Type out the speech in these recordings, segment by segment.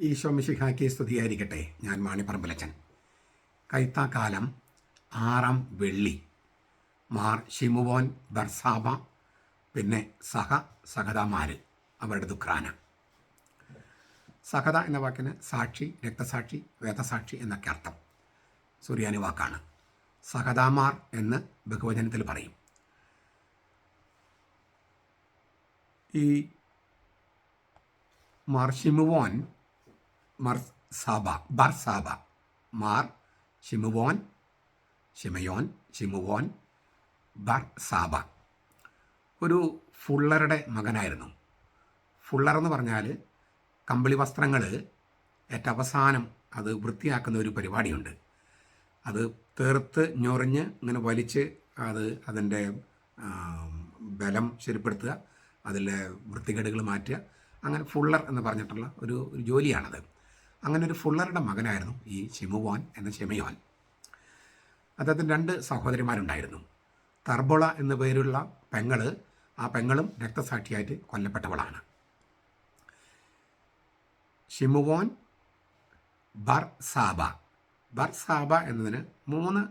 ഈശോ മിശിഹാക്കി സ്തുതിയായിരിക്കട്ടെ. ഞാൻ മാണിപ്പറമ്പലച്ചൻ. കൈത്താക്കാലം ആറാം വെള്ളി. മാർ ഷിമുവോൻ ബർസാബ പിന്നെ സഹ സഹതമാർ അവരുടെ ദുഃഖാന സഹത എന്ന വാക്കിന് സാക്ഷി രക്തസാക്ഷി വേദസാക്ഷി എന്നൊക്കെ അർത്ഥം. സുറിയാനി വാക്കാണ്. സഹതാമാർ എന്ന് ബഹുവചനത്തിൽ പറയും. ഈ മാർ ഷിമുവോൻ ബർസാബ മാർ ഷിമുവോൻ ഷിമയോൻ ഷിമുവോൻ ബർസാബ ഒരു ഫുള്ളറുടെ മകനായിരുന്നു. ഫുള്ളർ എന്ന് പറഞ്ഞാൽ കമ്പിളി വസ്ത്രങ്ങൾ ഏറ്റവും അവസാനം അത് വൃത്തിയാക്കുന്ന ഒരു പരിപാടിയുണ്ട്. അത് തീർത്ത് ഞൊറിഞ്ഞ് ഇങ്ങനെ വലിച്ച് അത് അതിന്റെ ബലം ശരിപ്പെടുത്തുക അതിലെ വൃത്തികേടുകൾ മാറ്റുക. അങ്ങനെ ഫുള്ളർ എന്ന് പറഞ്ഞിട്ടുള്ള ഒരു ജോലിയാണത്. അങ്ങനെ ഒരു ഫുള്ളറുടെ മകനായിരുന്നു ഈ ചെമുവാൻ എന്ന ചെമയോൻ അദ്ദേഹത്തിന് രണ്ട് സഹോദരിമാരുണ്ടായിരുന്നു. തർബോള എന്ന പേരുള്ള പെങ്ങൾ ആ പെങ്ങളും രക്തസാക്ഷിയായിട്ട് കൊല്ലപ്പെട്ടവളാണ്. ഷിമുവോൻ ബർ സാബ ബർ സാബ എന്നതിന് മൂന്ന്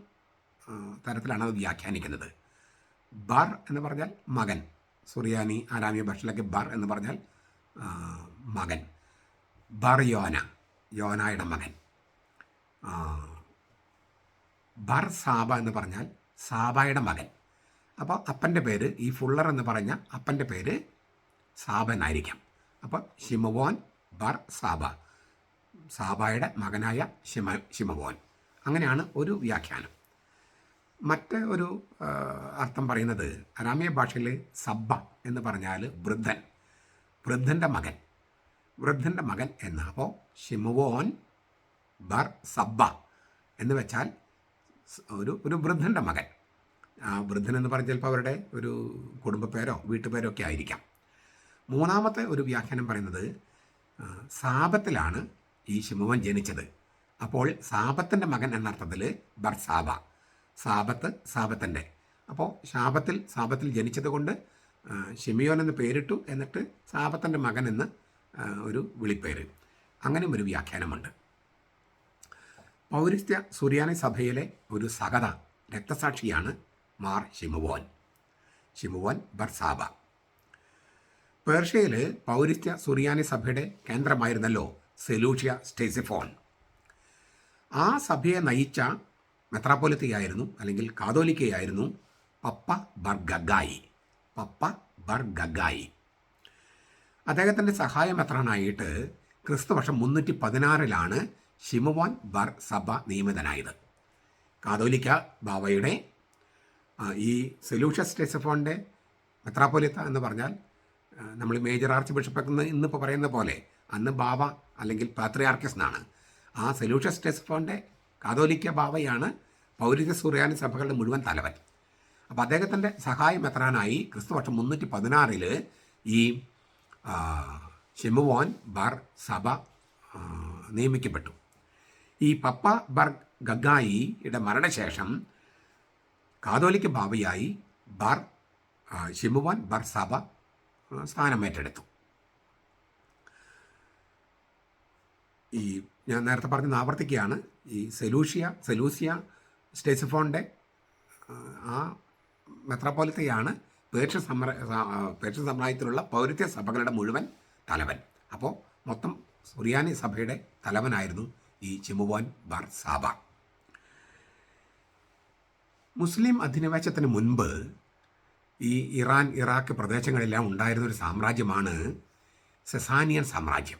തരത്തിലാണ് അത് വ്യാഖ്യാനിക്കുന്നത്. ബർ എന്ന് പറഞ്ഞാൽ മകൻ. സുറിയാനി ആരാമിയ ഭാഷയിലൊക്കെ ബർ എന്ന് പറഞ്ഞാൽ മകൻ. ബർ യോന യോനായുടെ മകൻ. ബർ സാബ എന്ന് പറഞ്ഞാൽ സാബായുടെ മകൻ. അപ്പോൾ അപ്പന്റെ പേര് ഈ ഫുള്ളർ എന്ന് പറഞ്ഞ അപ്പന്റെ പേര് സാബനായിരിക്കാം. അപ്പോൾ ഷിമവോൻ ബർ സാബ സാബായുടെ മകനായ ഷിമ ഷിമവോൻ അങ്ങനെയാണ് ഒരു വ്യാഖ്യാനം. മറ്റ് ഒരു അർത്ഥം പറയുന്നത് അരാമിയ ഭാഷയിൽ സബ്ബ എന്ന് പറഞ്ഞാൽ വൃദ്ധൻ. വൃദ്ധന്റെ മകൻ. വൃദ്ധന്റെ മകൻ എന്ന്? അപ്പോൾ ഷിമുവോൻ ബർ സബ്ബ എന്ന് വെച്ചാൽ ഒരു ഒരു വൃദ്ധന്റെ മകൻ. ആ വൃദ്ധൻ എന്ന് പറഞ്ഞാൽ ചിലപ്പോൾ അവരുടെ ഒരു കുടുംബപ്പേരോ വീട്ടുപേരോ ഒക്കെ ആയിരിക്കാം. മൂന്നാമത്തെ ഒരു വ്യാഖ്യാനം പറയുന്നത് സാപത്തിലാണ് ഈ ശിമുവൻ ജനിച്ചത്. അപ്പോൾ സാപത്തിന്റെ മകൻ എന്നർത്ഥത്തിൽ ബർസാബ സാപത്ത് സാപത്തിന്റെ അപ്പോൾ ശാപത്തിൽ സാപത്തിൽ ജനിച്ചത് കൊണ്ട് ഷിമിയോൻ എന്ന് പേരിട്ടു. എന്നിട്ട് സാപത്തിന്റെ മകൻ എന്ന് ഒരു വിളിപ്പേര്. അങ്ങനെ ഒരു വ്യാഖ്യാനമുണ്ട്. പൗരസ്ത്യ സുറിയാനി സഭയിലെ ഒരു സഹത രക്തസാക്ഷിയാണ് മാർ ഷിമുവോൻ. ഷിമുവോൻ ബർസാബ. പേർഷ്യയിൽ പൗരസ്ത്യ സുറിയാനി സഭയുടെ കേന്ദ്രമായിരുന്നല്ലോ സെലൂഷ്യ സ്റ്റേസിഫോൺ. ആ സഭയെ നയിച്ച മെത്രാപ്പൊലിത്തയായിരുന്നു അല്ലെങ്കിൽ കാതോലിക്കയായിരുന്നു പപ്പ ബർഗായി പപ്പ ബർ ഗഗായി അദ്ദേഹത്തിന്റെ സഹായമെത്രാനായിട്ട് ക്രിസ്തുവർഷം മുന്നൂറ്റി പതിനാറിലാണ് ഷിമുവാൻ ബർ സഭ നിയമിതനായത്. കാതോലിക്ക ബാവയുടെ ഈ സെലൂഷ്യസ് സ്റ്റെസഫോണിന്റെ മെത്രാപോലിത്ത എന്ന് പറഞ്ഞാൽ നമ്മൾ മേജർ ആർച്ച് ബിഷപ്പ് എന്ന് ഇന്നിപ്പോൾ പറയുന്ന പോലെ അന്ന് ബാവ അല്ലെങ്കിൽ പാത്രിയാർക്കസ് എന്നാണ് ആ സെലൂഷ്യസ് സ്റ്റെസഫോണിന്റെ കാതോലിക്ക ബാവയാണ് പൗരിക സുറിയാനി സഭകളുടെ മുഴുവൻ തലവൻ. അപ്പോൾ അദ്ദേഹത്തിന്റെ സഹായം എത്രാനായി ക്രിസ്തുവർഷം മുന്നൂറ്റി പതിനാറിൽ ഈ ഷിമുവോൻ ബർ സഭ നിയമിക്കപ്പെട്ടു. ഈ പപ്പ ബർ ഗഗായിയുടെ മരണശേഷം കാതോലിക്ക ബാബയായി ബർ ഷെമുവാൻ ബർ സഭ സ്ഥാനം ഏറ്റെടുത്തു. ഈ ഞാൻ നേരത്തെ പറഞ്ഞത് ആവർത്തിക്കുകയാണ്. ഈ സെലൂഷ്യ സെലൂസിയ സ്റ്റേസിഫോണിന്റെ ആ മെത്രാപ്പോലിത്തയാണ് പേർഷ്യ സമ്ര സ- ആ, പേർഷ്യ സമുദായത്തിലുള്ള പൗരത്യ സഭകളുടെ മുഴുവൻ തലവൻ. അപ്പോൾ മൊത്തം സുറിയാനി സഭയുടെ തലവനായിരുന്നു ഈ ചിമുവാൻ ബാർ സാബ. മുസ്ലിം അധിനിവേശത്തിന് മുൻപ് ഈ ഇറാൻ ഇറാഖ് പ്രദേശങ്ങളെല്ലാം ഉണ്ടായിരുന്ന ഒരു സാമ്രാജ്യമാണ് സെസാനിയൻ സാമ്രാജ്യം.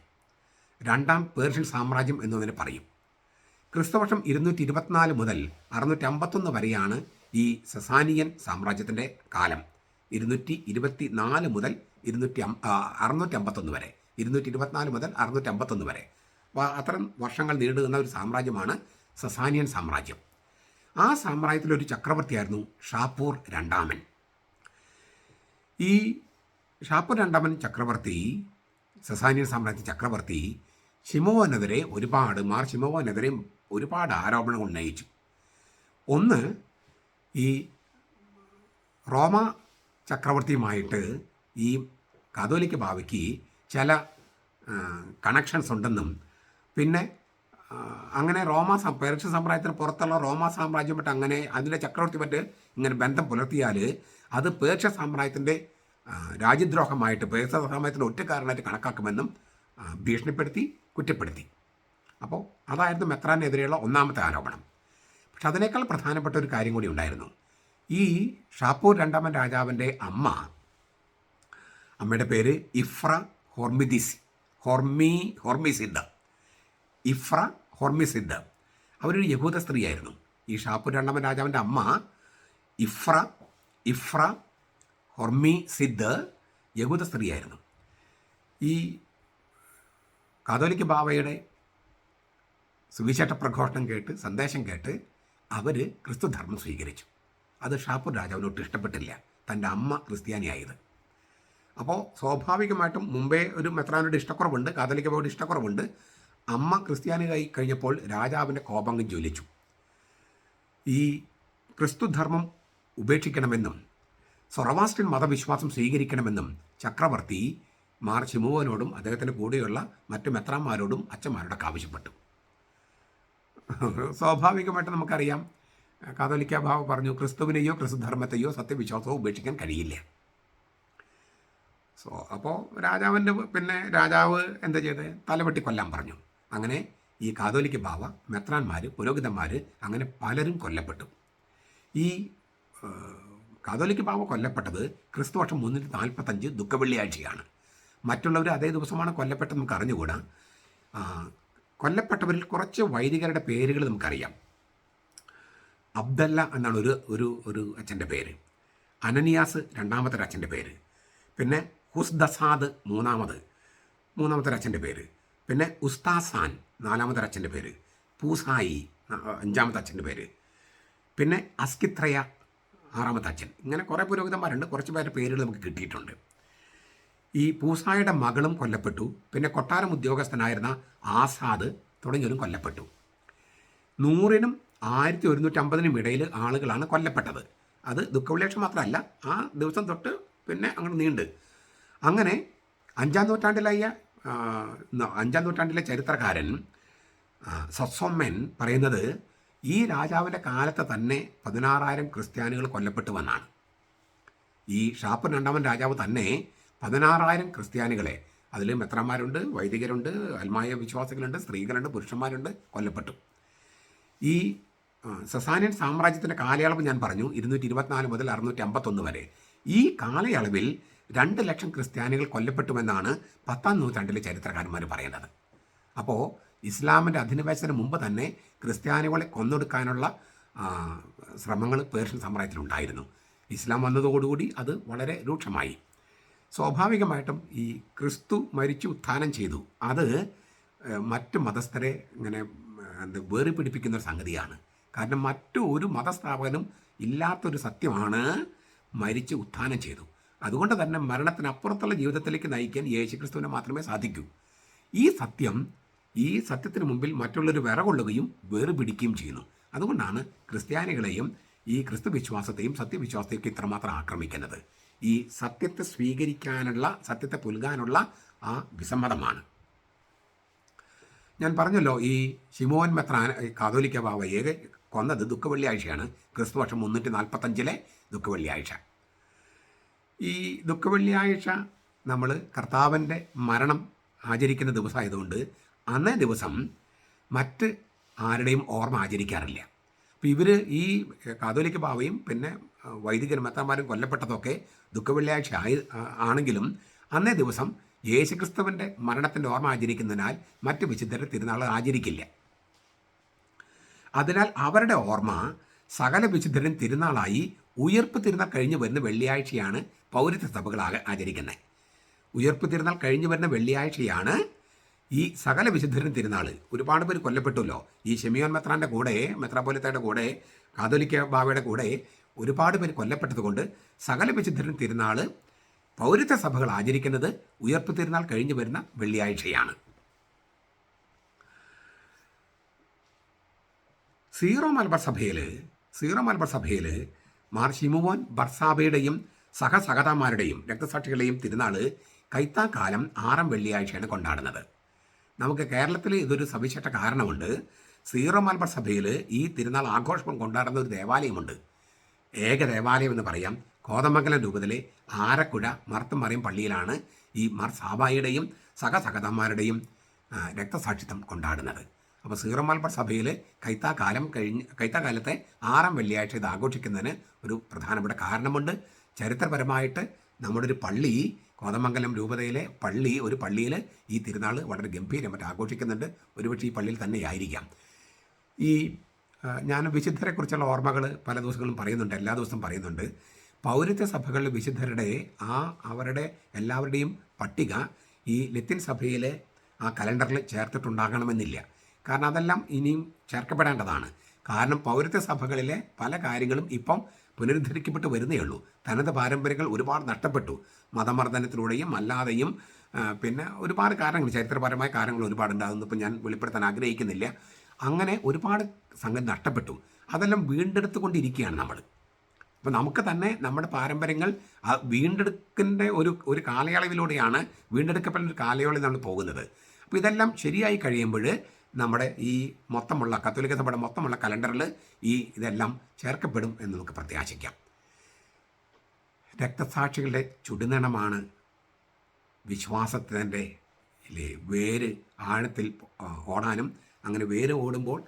രണ്ടാം പേർഷ്യൻ സാമ്രാജ്യം എന്നതിന് പറയും. ക്രിസ്തുവർഷം ഇരുന്നൂറ്റി ഇരുപത്തിനാല് മുതൽ അറുന്നൂറ്റി അമ്പത്തൊന്ന് വരെയാണ് ഈ സെസാനിയൻ സാമ്രാജ്യത്തിന്റെ കാലം. ഇരുന്നൂറ്റി ഇരുപത്തി നാല് മുതൽ ഇരുന്നൂറ്റി അറുന്നൂറ്റി അമ്പത്തൊന്ന് വരെ. ഇരുന്നൂറ്റി ഇരുപത്തിനാല് മുതൽ അറുന്നൂറ്റി അമ്പത്തൊന്ന് വരെ അത്തരം വർഷങ്ങൾ നേടുന്ന ഒരു സാമ്രാജ്യമാണ് സസാനിയൻ സാമ്രാജ്യം. ആ സാമ്രാജ്യത്തിലൊരു ചക്രവർത്തിയായിരുന്നു ഷാപ്പൂർ രണ്ടാമൻ. ഈ ഷാപ്പൂർ രണ്ടാമൻ ചക്രവർത്തി സസാനിയൻ സാമ്രാജ്യ ചക്രവർത്തി ഷിമോവനെതിരെ ഒരുപാട് മാർ ഷിമോവനെതിരെ ഒരുപാട് ആരോപണങ്ങൾ ഉന്നയിച്ചു. ഒന്ന് ഈ റോമ ചക്രവർത്തിയുമായിട്ട് ഈ കാതോലിക്ക ബാവയ്ക്ക് ചില കണക്ഷൻസ് ഉണ്ടെന്നും പിന്നെ അങ്ങനെ റോമ സം- പേർഷ്യ സാമ്രാജ്യത്തിന് പുറത്തുള്ള റോമ സാമ്രാജ്യമായിട്ട് അങ്ങനെ അതിന്റെ ചക്രവർത്തി മറ്റ് ഇങ്ങനെ ബന്ധം പുലർത്തിയാൽ അത് പേർഷ്യ സാമ്രാജ്യത്തിന്റെ രാജ്യദ്രോഹമായിട്ട് പേർഷ്യ സാമ്രാജ്യത്തിന്റെ ഒറ്റക്കാരനായിട്ട് കണക്കാക്കുമെന്നും ഭീഷണിപ്പെടുത്തി കുറ്റപ്പെടുത്തി. അപ്പോൾ അതായിരുന്നു മെത്രാനെതിരെയുള്ള ഒന്നാമത്തെ ആരോപണം. പക്ഷെ അതിനേക്കാൾ പ്രധാനപ്പെട്ട ഒരു കാര്യം കൂടി ഉണ്ടായിരുന്നു. ഈ ഷാപ്പൂർ രണ്ടാമൻ രാജാവിന്റെ അമ്മ അമ്മയുടെ പേര് ഇഫ്ര ഹോർമിദിസ് ഹോർമി ഹോർമിസിദ്ധ ഇഫ്ര ഹോർമിസിദ്ധ. അവരൊരു യഹൂദ സ്ത്രീയായിരുന്നു. ഈ ഷാപ്പൂർ രണ്ടാമൻ രാജാവിന്റെ അമ്മ ഇഫ്ര ഇഫ്ര ഹൊർമി സിദ്ധ് യഹൂദ സ്ത്രീയായിരുന്നു. ഈ കാതോലിക് ബാബയുടെ സുവിശേഷ പ്രഘോഷണം കേട്ട് സന്ദേശം കേട്ട് അവർ ക്രിസ്തുധർമ്മം സ്വീകരിച്ചു. അത് ഷാപ്പൂർ രാജാവിനൊട്ട് ഇഷ്ടപ്പെട്ടില്ല. തന്റെ അമ്മ ക്രിസ്ത്യാനിയായത്. അപ്പോൾ സ്വാഭാവികമായിട്ടും മുമ്പേ ഒരു മെത്രാനോട് ഇഷ്ടക്കുറവുണ്ട് കാതലിക്കബോട് ഇഷ്ടക്കുറവുണ്ട്. അമ്മ ക്രിസ്ത്യാനിയായി കഴിഞ്ഞപ്പോൾ രാജാവിന്റെ കോപങ്ങ് ജ്വലിച്ചു. ഈ ക്രിസ്തുധർമ്മം ഉപേക്ഷിക്കണമെന്നും സൊറവാസ്റ്റിൻ മതവിശ്വാസം സ്വീകരിക്കണമെന്നും ചക്രവർത്തി മാർ ശിമുവനോടും അദ്ദേഹത്തിന്റെ കൂടെയുള്ള മറ്റു മെത്രാന്മാരോടും അച്ഛന്മാരോടൊക്കെ ആവശ്യപ്പെട്ടു. സ്വാഭാവികമായിട്ട് നമുക്കറിയാം കാതോലിക്ക ഭാവ പറഞ്ഞു ക്രിസ്തുവിനെയോ ക്രിസ്തുധർമ്മത്തെയോ സത്യവിശ്വാസമോ ഉപേക്ഷിക്കാൻ കഴിയില്ല. സോ അപ്പോൾ രാജാവിന്റെ പിന്നെ രാജാവ് എന്താ ചെയ്ത്? തലവെട്ടി കൊല്ലാൻ പറഞ്ഞു. അങ്ങനെ ഈ കാതോലിക്ക ഭാവ മെത്രാന്മാർ പുരോഹിതന്മാർ അങ്ങനെ പലരും കൊല്ലപ്പെട്ടു. ഈ കാതോലിക്ക ബാവ കൊല്ലപ്പെട്ടത് ക്രിസ്തു വർഷം മുന്നൂറ്റി നാൽപ്പത്തഞ്ച് ദുഃഖവെള്ളിയാഴ്ചയാണ്. മറ്റുള്ളവർ അതേ ദിവസമാണ് കൊല്ലപ്പെട്ടത് നമുക്ക് അറിഞ്ഞുകൂടാ. കൊല്ലപ്പെട്ടവരിൽ കുറച്ച് വൈദികരുടെ പേരുകൾ നമുക്കറിയാം. അബ്ദല്ല എന്നാണ് ഒരു ഒരു ഒരു അച്ഛന്റെ പേര്. അനനിയാസ് രണ്ടാമത്തെ അച്ഛന്റെ പേര്. പിന്നെ ഹുസ്ദസാദ് മൂന്നാമത് മൂന്നാമത്തെ അച്ഛന്റെ പേര്. പിന്നെ ഉസ്താസാൻ നാലാമത്തെ അച്ഛന്റെ പേര്. പൂസായി അഞ്ചാമത്തെ അച്ഛന്റെ പേര്. പിന്നെ അസ്കിത്രയ ആറാമത്തെ അച്ഛൻ. ഇങ്ങനെ കുറേ പുരോഹിതന്മാരുണ്ട് കുറച്ച് പേരുടെ പേരുകൾ നമുക്ക് കിട്ടിയിട്ടുണ്ട്. ഈ പൂസായുടെ മകളും കൊല്ലപ്പെട്ടു പിന്നെ കൊട്ടാരം ഉദ്യോഗസ്ഥനായിരുന്ന ആസാദ് തുടങ്ങിയവരും കൊല്ലപ്പെട്ടു. നൂറിനും ആയിരത്തി ഒരുന്നൂറ്റി അമ്പതിനും ഇടയിൽ ആളുകളാണ് കൊല്ലപ്പെട്ടത്. അത് ദുഃഖവിളേഷം മാത്രമല്ല ആ ദിവസം തൊട്ട് പിന്നെ അങ്ങോട്ട് നീണ്ട്. അങ്ങനെ അഞ്ചാം നൂറ്റാണ്ടിലായ അഞ്ചാം നൂറ്റാണ്ടിലെ ചരിത്രകാരൻ ആ, സൊസൊമ്മൻ പറയുന്നത് ഈ രാജാവിന്റെ കാലത്ത് തന്നെ പതിനാറായിരം ക്രിസ്ത്യാനികൾ കൊല്ലപ്പെട്ടു വന്നാണ് ഈ ഷാപ്പ് രണ്ടാമൻ രാജാവ് തന്നെ പതിനാറായിരം ക്രിസ്ത്യാനികളെ അതിൽ മെത്രന്മാരുണ്ട് വൈദികരുണ്ട് അൽമായ വിശ്വാസികളുണ്ട് സ്ത്രീകളുണ്ട് പുരുഷന്മാരുണ്ട് കൊല്ലപ്പെട്ടു. ഈ സസാനിയൻ സാമ്രാജ്യത്തിന്റെ കാലയളവ് ഞാൻ പറഞ്ഞു ഇരുന്നൂറ്റി ഇരുപത്തിനാല് മുതൽ അറുന്നൂറ്റി അമ്പത്തൊന്ന് വരെ. ഈ കാലയളവിൽ രണ്ട് ലക്ഷം ക്രിസ്ത്യാനികൾ കൊല്ലപ്പെട്ടുവെന്നാണ് പത്താം നൂറ്റാണ്ടിലെ ചരിത്രകാരന്മാർ പറയുന്നത് അപ്പോൾ ഇസ്ലാമിന്റെ അധിനിവേശത്തിന് മുമ്പ് തന്നെ ക്രിസ്ത്യാനികളെ കൊന്നൊടുക്കാനുള്ള ശ്രമങ്ങൾ പേർഷ്യൻ സാമ്രാജ്യത്തിലുണ്ടായിരുന്നു ഇസ്ലാം വന്നതോടുകൂടി അത് വളരെ രൂക്ഷമായി. സ്വാഭാവികമായിട്ടും ഈ ക്രിസ്തു മരിച്ചു ഉത്ഥാനം ചെയ്തു. അത് മറ്റ് മതസ്ഥരെ ഇങ്ങനെ ഏഹ്, എന്ത് വേറിപ്പിടിപ്പിക്കുന്ന ഒരു സംഗതിയാണ്. കാരണം മറ്റു ഒരു മതസ്ഥാപകനും ഇല്ലാത്തൊരു സത്യമാണ് മരിച്ച് ഉത്ഥാനം ചെയ്തു. അതുകൊണ്ട് തന്നെ മരണത്തിനപ്പുറത്തുള്ള ജീവിതത്തിലേക്ക് നയിക്കാൻ യേശുക്രിസ്തുവിനെ മാത്രമേ സാധിക്കൂ. ഈ സത്യം ഈ സത്യത്തിന് മുമ്പിൽ മറ്റുള്ളവർ വിറകൊള്ളുകയും വേറുപിടിക്കുകയും ചെയ്യുന്നു. അതുകൊണ്ടാണ് ക്രിസ്ത്യാനികളെയും ഈ ക്രിസ്തു വിശ്വാസത്തെയും സത്യവിശ്വാസത്തെയും ഇത്രമാത്രം ആക്രമിക്കുന്നത്. ഈ സത്യത്തെ സ്വീകരിക്കാനുള്ള സത്യത്തെ പുൽകാനുള്ള ആ വിസമ്മതമാണ്. ഞാൻ പറഞ്ഞല്ലോ ഈ ശിമോൻ മെത്രാൻ കാതോലിക്ക ബാവയെ കൊന്നത് ദുഃഖവെള്ളിയാഴ്ചയാണ്. ക്രിസ്തു വർഷം മുന്നൂറ്റി നാൽപ്പത്തഞ്ചിലെ ദുഃഖവെള്ളിയാഴ്ച. ഈ ദുഃഖവെള്ളിയാഴ്ച നമ്മൾ കർത്താവിന്റെ മരണം ആചരിക്കുന്ന ദിവസമായതുകൊണ്ട് അന്നേ ദിവസം മറ്റ് ആരുടെയും ഓർമ്മ ആചരിക്കാറില്ല. അപ്പോൾ ഇവർ ഈ കാതോലിക്ക ബാവയും പിന്നെ വൈദികരും മെത്താന്മാരും കൊല്ലപ്പെട്ടതൊക്കെ ദുഃഖവെള്ളിയാഴ്ച ആയി ആണെങ്കിലും അന്നേ ദിവസം യേശുക്രിസ്തുവിന്റെ മരണത്തിന്റെ ഓർമ്മ ആചരിക്കുന്നതിനാൽ മറ്റ് വിശുദ്ധരുടെ തിരുനാൾ ആചരിക്കില്ല. അതിനാൽ അവരുടെ ഓർമ്മ സകല വിശുദ്ധരും തിരുനാളായി ഉയർപ്പ് തിരുനാൾ കഴിഞ്ഞു വരുന്ന വെള്ളിയാഴ്ചയാണ് പൗരത്വ സഭകൾ ആചരിക്കുന്നത്. ഉയർപ്പ് തിരുനാൾ കഴിഞ്ഞു വരുന്ന വെള്ളിയാഴ്ചയാണ് ഈ സകല വിശുദ്ധരും തിരുനാൾ. ഒരുപാട് പേര് കൊല്ലപ്പെട്ടല്ലോ. ഈ ഷെമിയോൻ മെത്രാന്റെ കൂടെ മെത്രാപോലിത്തയുടെ കൂടെ കാതോലിക്ക ബാബയുടെ കൂടെ ഒരുപാട് പേര് കൊല്ലപ്പെട്ടതുകൊണ്ട് സകല വിശുദ്ധരും തിരുനാൾ പൗരത്വ സഭകൾ ആചരിക്കുന്നത് ഉയർപ്പ് തിരുനാൾ കഴിഞ്ഞു വരുന്ന വെള്ളിയാഴ്ചയാണ്. സീറോ മലബാർ സഭയിൽ സീറോ മലബാർ സഭയിൽ മാർ ഷിമുവോൻ ബർസാബയുടെയും സഹസഹതാമാരുടെയും രക്തസാക്ഷികളുടെയും തിരുനാൾ കൈത്താക്കാലം ആറാം വെള്ളിയാഴ്ചയാണ് കൊണ്ടാടുന്നത്. നമുക്ക് കേരളത്തിൽ ഇതൊരു സവിശേഷ കാരണമുണ്ട്. സീറോ മലബാർ സഭയിൽ ഈ തിരുനാൾ ആഘോഷം കൊണ്ടാടുന്ന ഒരു ദേവാലയമുണ്ട്. ഏക ദേവാലയം എന്ന് പറയാം. കോതമംഗലം രൂപതയിലെ ആരക്കുഴ മർത്തമറിയം പള്ളിയിലാണ് ഈ മർ സാബായിയുടെയും സഹസഹതന്മാരുടെയും രക്തസാക്ഷിത്വം കൊണ്ടാടുന്നത്. അപ്പോൾ സീറോ മലബാർ സഭയിൽ കൈത്താക്കാലം കഴിഞ്ഞ് കൈത്താക്കാലത്തെ ആറാം വെള്ളിയാഴ്ച ഇത് ആഘോഷിക്കുന്നതിന് ഒരു പ്രധാനപ്പെട്ട കാരണമുണ്ട്. ചരിത്രപരമായിട്ട് നമ്മുടെ ഒരു പള്ളി കോതമംഗലം രൂപതയിലെ പള്ളി ഒരു പള്ളിയിൽ ഈ തിരുനാൾ വളരെ ഗംഭീരമായിട്ട് ആഘോഷിക്കുന്നുണ്ട്. ഒരുപക്ഷെ ഈ പള്ളിയിൽ തന്നെയായിരിക്കാം. ഈ ഞാൻ വിശുദ്ധരെക്കുറിച്ചുള്ള ഓർമ്മകൾ പല ദിവസങ്ങളും പറയുന്നുണ്ട് എല്ലാ ദിവസവും പറയുന്നുണ്ട്. പൗരത്യ സഭകളിലെ വിശുദ്ധരുടെ ആ അവരുടെ എല്ലാവരുടെയും പട്ടിക ഈ ലത്തിൻ സഭയിലെ ആ കലണ്ടറിൽ ചേർത്തിട്ടുണ്ടാകണമെന്നില്ല. കാരണം അതെല്ലാം ഇനിയും ചേർക്കപ്പെടേണ്ടതാണ്. കാരണം പൗരത്വ സഭകളിലെ പല കാര്യങ്ങളും ഇപ്പം പുനരുദ്ധരിക്കപ്പെട്ട് വരുന്നേ ഉള്ളൂ. തനത് പാരമ്പര്യങ്ങൾ ഒരുപാട് നഷ്ടപ്പെട്ടു. മതമർദ്ദനത്തിലൂടെയും അല്ലാതെയും പിന്നെ ഒരുപാട് കാരണങ്ങൾ ചരിത്രപരമായ കാര്യങ്ങൾ ഒരുപാടുണ്ട് ഇപ്പം ഞാൻ വെളിപ്പെടുത്താൻ ആഗ്രഹിക്കുന്നില്ല. അങ്ങനെ ഒരുപാട് സംഗതി നഷ്ടപ്പെട്ടു. അതെല്ലാം വീണ്ടെടുത്തുകൊണ്ടിരിക്കുകയാണ് നമ്മൾ. അപ്പോൾ നമുക്ക് തന്നെ നമ്മുടെ പാരമ്പര്യങ്ങൾ വീണ്ടെടുക്കിന്റെ ഒരു ഒരു കാലയളവിലൂടെയാണ് വീണ്ടെടുക്കപ്പെടുന്ന ഒരു കാലയളവിൽ നമ്മൾ പോകുന്നത്. അപ്പോൾ ഇതെല്ലാം ശരിയായി കഴിയുമ്പോൾ നമ്മുടെ ഈ മൊത്തമുള്ള കത്തോലിക്ക സഭയുടെ മൊത്തമുള്ള കലണ്ടറിൽ ഈ ഇതെല്ലാം ചേർക്കപ്പെടും എന്ന് നമുക്ക് പ്രത്യാശിക്കാം. രക്തസാക്ഷികളുടെ ചുടുനിണമാണ് വിശ്വാസത്തിന്റെ വേര് ആഴത്തിൽ ഓടാനും അങ്ങനെ വേര് ഓടുമ്പോൾ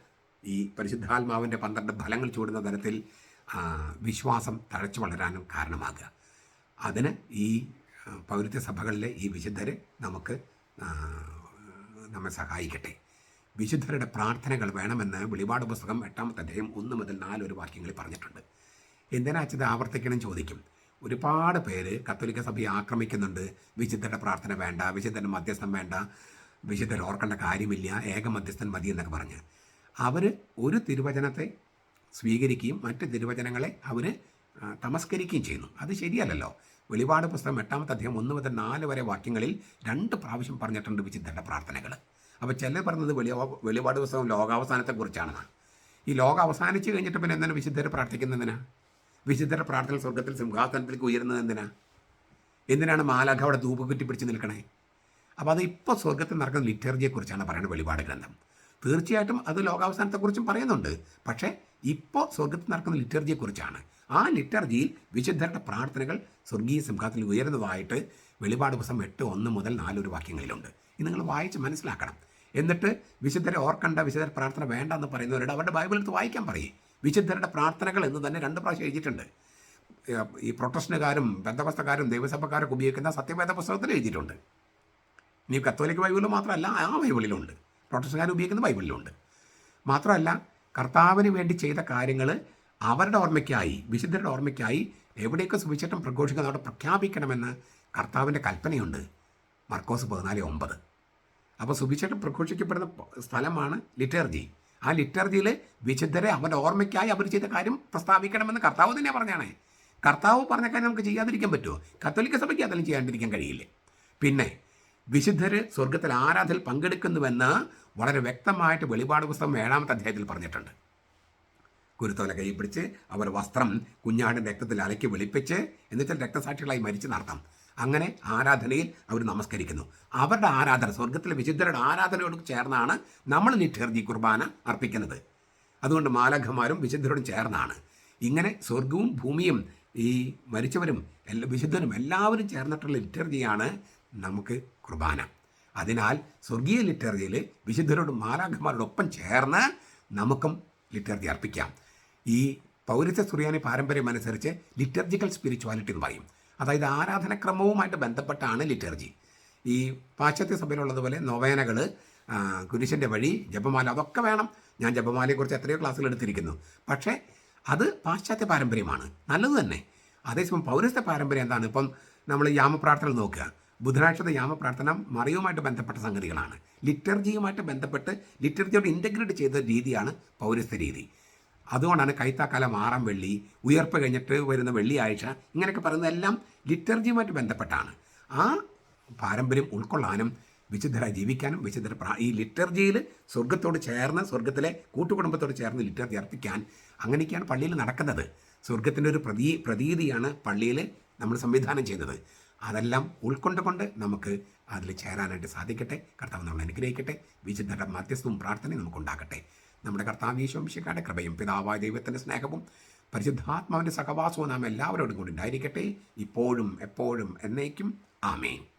ഈ പരിശുദ്ധാത്മാവിന്റെ പന്ത്രണ്ട് ഫലങ്ങൾ ചൂടുന്ന തരത്തിൽ വിശ്വാസം തഴച്ചു വളരാനും കാരണമാകുക. അതിന് ഈ പൗരത്യ സഭകളിലെ ഈ വിശുദ്ധരെ നമുക്ക് നമ്മെ സഹായിക്കട്ടെ. വിശുദ്ധരുടെ പ്രാർത്ഥനകൾ വേണമെന്ന് വെളിപാട് പുസ്തകം എട്ടാമത്തെ അധ്യായം ഒന്ന് മുതൽ നാല് ഒരു വാക്യങ്ങളിൽ പറഞ്ഞിട്ടുണ്ട്. എന്തിനാ അച്ഛത് ആവർത്തിക്കണം ചോദിക്കും. ഒരുപാട് പേര് കത്തോലിക്ക സഭയെ ആക്രമിക്കുന്നുണ്ട്. വിശുദ്ധരുടെ പ്രാർത്ഥന വേണ്ട വിശുദ്ധന്റെ മധ്യസ്ഥം വേണ്ട വിശുദ്ധർ ഓർക്കേണ്ട കാര്യമില്ല ഏക മധ്യസ്ഥൻ മതി എന്നൊക്കെ പറഞ്ഞ്. അവർ ഒരു തിരുവചനത്തെ സ്വീകരിക്കുകയും മറ്റ് തിരുവചനങ്ങളെ അവർ തമസ്കരിക്കുകയും ചെയ്യുന്നു. അത് ശരിയല്ലല്ലോ. വെളിപാട് പുസ്തകം എട്ടാമത്തെ അധ്യായം ഒന്ന് മുതൽ നാല് വരെ വാക്യങ്ങളിൽ രണ്ട് പ്രാവശ്യം പറഞ്ഞിട്ടുണ്ട് വിശുദ്ധന്റെ പ്രാർത്ഥനകൾ അപ്പോൾ ചിലർ പറഞ്ഞത് വെളി വെളിപാട് പുസ്തകം ലോകാവസാനത്തെക്കുറിച്ചാണെന്ന് ഈ ലോകം അവസാനിച്ച് കഴിഞ്ഞിട്ട് പിന്നെ എന്തിനാണ് വിശുദ്ധരെ പ്രാർത്ഥിക്കുന്നതിനാ വിശുദ്ധരുടെ പ്രാർത്ഥന സ്വർഗത്തിൽ സിംഹാസനത്തിലേക്ക് ഉയരുന്നത് എന്തിനാ? എന്തിനാണ് മാലാഖ അവിടെ ധൂപ് കുറ്റി പിടിച്ച് നിൽക്കണേ? അപ്പോൾ അത് ഇപ്പോൾ സ്വർഗത്തിൽ നടക്കുന്ന ലിറ്റർജിയെക്കുറിച്ചാണ് പറയുന്നത് വെളിപാട് ഗ്രന്ഥം. തീർച്ചയായിട്ടും അത് ലോകാവസാനത്തെക്കുറിച്ചും പറയുന്നുണ്ട്. പക്ഷേ ഇപ്പോൾ സ്വർഗത്തിൽ നടക്കുന്ന ലിറ്റർജിയെക്കുറിച്ചാണ്. ആ ലിറ്റർജിയിൽ വിശുദ്ധരുടെ പ്രാർത്ഥനകൾ സ്വർഗീയ സംഘത്തിൽ ഉയരുന്നതായിട്ട് വെളിപാട് ദിവസം എട്ട് ഒന്ന് മുതൽ നാലൊരു വാക്യങ്ങളിലുണ്ട്. ഇത് നിങ്ങൾ വായിച്ച് മനസ്സിലാക്കണം. എന്നിട്ട് വിശുദ്ധരെ ഓർക്കണ്ട വിശുദ്ധര പ്രാർത്ഥന വേണ്ട എന്ന് പറയുന്നവരോട് അവരുടെ ബൈബിളിൽ എടുത്ത് വായിക്കാൻ പറയും. വിശുദ്ധരുടെ പ്രാർത്ഥനകൾ എന്ന് തന്നെ രണ്ട് പ്രാവശ്യം എഴുതിയിട്ടുണ്ട്. ഈ പ്രൊട്ടക്ഷനുകാരും ബന്ധപസ്ഥക്കാരും ദൈവസഭക്കാരൊക്കെ ഉപയോഗിക്കുന്ന സത്യവേദ പുസ്തകത്തിൽ എഴുതിയിട്ടുണ്ട്. ഇനി കത്തോലിക്ക ബൈബിളിൽ മാത്രമല്ല ആ ബൈബിളിലുണ്ട്. പ്രൊട്ടക്ഷൻകാർ ഉപയോഗിക്കുന്ന ബൈബിളിലുണ്ട്. മാത്രമല്ല കർത്താവിന് വേണ്ടി ചെയ്ത കാര്യങ്ങൾ അവരുടെ ഓർമ്മയ്ക്കായി വിശുദ്ധരുടെ ഓർമ്മയ്ക്കായി എവിടെയൊക്കെ സുവിശേഷം പ്രഘോഷിക്കുന്നത് അവിടെ പ്രഖ്യാപിക്കണമെന്ന് കർത്താവിന്റെ കൽപ്പനയുണ്ട്. മർക്കോസ് പതിനാല് ഒമ്പത്. അപ്പോൾ സുവിശേഷം പ്രഘോഷിക്കപ്പെടുന്ന സ്ഥലമാണ് ലിറ്റർജി. ആ ലിറ്റർജിയിൽ വിശുദ്ധരെ അവരുടെ ഓർമ്മയ്ക്കായി അവർ ചെയ്ത കാര്യം പ്രസ്താവിക്കണമെന്ന് കർത്താവ് തന്നെ പറഞ്ഞാണേ. കർത്താവ് പറഞ്ഞ കാര്യം നമുക്ക് ചെയ്യാതിരിക്കാൻ പറ്റുമോ? കത്തോലിക്ക സഭയ്ക്ക് അതെല്ലാം ചെയ്യാണ്ടിരിക്കാൻ കഴിയില്ലേ? പിന്നെ വിശുദ്ധർ സ്വർഗത്തിൽ ആരാധനയിൽ പങ്കെടുക്കുന്നുവെന്ന് വളരെ വ്യക്തമായിട്ട് വെളിപാട് പുസ്തകം ഏഴാമത്തെ അധ്യായത്തിൽ പറഞ്ഞിട്ടുണ്ട്. കുരുത്തോല കൈ പിടിച്ച് അവർ വസ്ത്രം കുഞ്ഞാടിന്റെ രക്തത്തിൽ അലക്കി വെളുപ്പിച്ച് എന്നുവെച്ചാൽ രക്തസാക്ഷികളായി മരിച്ച് നടത്താം അങ്ങനെ ആരാധനയിൽ അവർ നമസ്കരിക്കുന്നു. അവരുടെ ആരാധന സ്വർഗത്തിലെ വിശുദ്ധരുടെ ആരാധനയോട് ചേർന്നാണ് നമ്മൾ നിക്ഷേർജി കുർബാന അർപ്പിക്കുന്നത്. അതുകൊണ്ട് മാലഖമാരും വിശുദ്ധരോടും ചേർന്നാണ്. ഇങ്ങനെ സ്വർഗവും ഭൂമിയും ഈ മരിച്ചവരും എല്ലാ വിശുദ്ധരും എല്ലാവരും ചേർന്നിട്ടുള്ള ലിറ്റർജിയാണ് നമുക്ക് കുർബാന. അതിനാൽ സ്വർഗീയ ലിറ്റർജിയിൽ വിശുദ്ധരോടും മാലാഖമാരോടൊപ്പം ചേർന്ന് നമുക്കും ലിറ്റർജി അർപ്പിക്കാം. ഈ പൗരത്വ സുറിയാനി പാരമ്പര്യം അനുസരിച്ച് ലിറ്റർജിക്കൽ സ്പിരിച്വാലിറ്റി എന്ന് പറയും. അതായത് ആരാധനക്രമവുമായിട്ട് ബന്ധപ്പെട്ടാണ് ലിറ്റർജി. ഈ പാശ്ചാത്യ സഭയിലുള്ളതുപോലെ നൊവേനകൾ കുരിശന്റെ വഴി ജപമാല അതൊക്കെ വേണം. ഞാൻ ജപമാലയെക്കുറിച്ച് എത്രയോ ക്ലാസ്സുകൾ എടുത്തിരിക്കുന്നു. പക്ഷേ അത് പാശ്ചാത്യ പാരമ്പര്യമാണ്. നല്ലത് തന്നെ. അതേസമയം പൗരസ്ത്യ പാരമ്പര്യം എന്താണ്? ഇപ്പം നമ്മൾ യാമപ്രാർത്ഥന നോക്കുക. ബുധനാഴ്ചത്തെ യാമപ്രാർത്ഥന മറിയുമായിട്ട് ബന്ധപ്പെട്ട സംഗതികളാണ്. ലിറ്റർജിയുമായിട്ട് ബന്ധപ്പെട്ട് ലിറ്റർജിയോട് ഇന്റഗ്രേറ്റ് ചെയ്ത രീതിയാണ് പൗരസ്ത്യ രീതി. അതുകൊണ്ടാണ് കൈത്താക്കാലം ആറാം വെള്ളി ഉയർപ്പ് കഴിഞ്ഞിട്ട് വരുന്ന വെള്ളിയാഴ്ച ഇങ്ങനെയൊക്കെ പറയുന്നതെല്ലാം ലിറ്റർജിയുമായിട്ട് ബന്ധപ്പെട്ടാണ്. ആ പാരമ്പര്യം ഉൾക്കൊള്ളാനും വിശുദ്ധരായി ജീവിക്കാനും വിശുദ്ധര ഈ ലിറ്റർജിയിൽ സ്വർഗത്തോട് ചേർന്ന് സ്വർഗത്തിലെ കൂട്ടുകുടുംബത്തോട് ചേർന്ന് ലിറ്റർജി അർപ്പിക്കാൻ അങ്ങനെയൊക്കെയാണ് പള്ളിയിൽ നടക്കുന്നത്. സ്വർഗത്തിന്റെ ഒരു പ്രതീ പ്രതീതിയാണ് പള്ളിയിൽ നമ്മൾ സംവിധാനം ചെയ്യുന്നത് അതെല്ലാം ഉൾക്കൊണ്ടുകൊണ്ട് നമുക്ക് അതിൽ ചേരാനായിട്ട് സാധിക്കട്ടെ. കർത്താവ് നമ്മൾ അനുഗ്രഹിക്കട്ടെ. വിശുദ്ധരുടെ മധ്യസ്ഥവും പ്രാർത്ഥനയും നമുക്കുണ്ടാകട്ടെ. നമ്മുടെ കർത്താവ് ഈശോംശിക്കാരുടെ കൃപയും പിതാവായ ദൈവത്തിന്റെ സ്നേഹവും പരിശുദ്ധാത്മാവിന്റെ സഹവാസവും നാം എല്ലാവരോടും കൂടി ഉണ്ടായിരിക്കട്ടെ. ഇപ്പോഴും എപ്പോഴും എന്നേക്കും. ആമേൻ.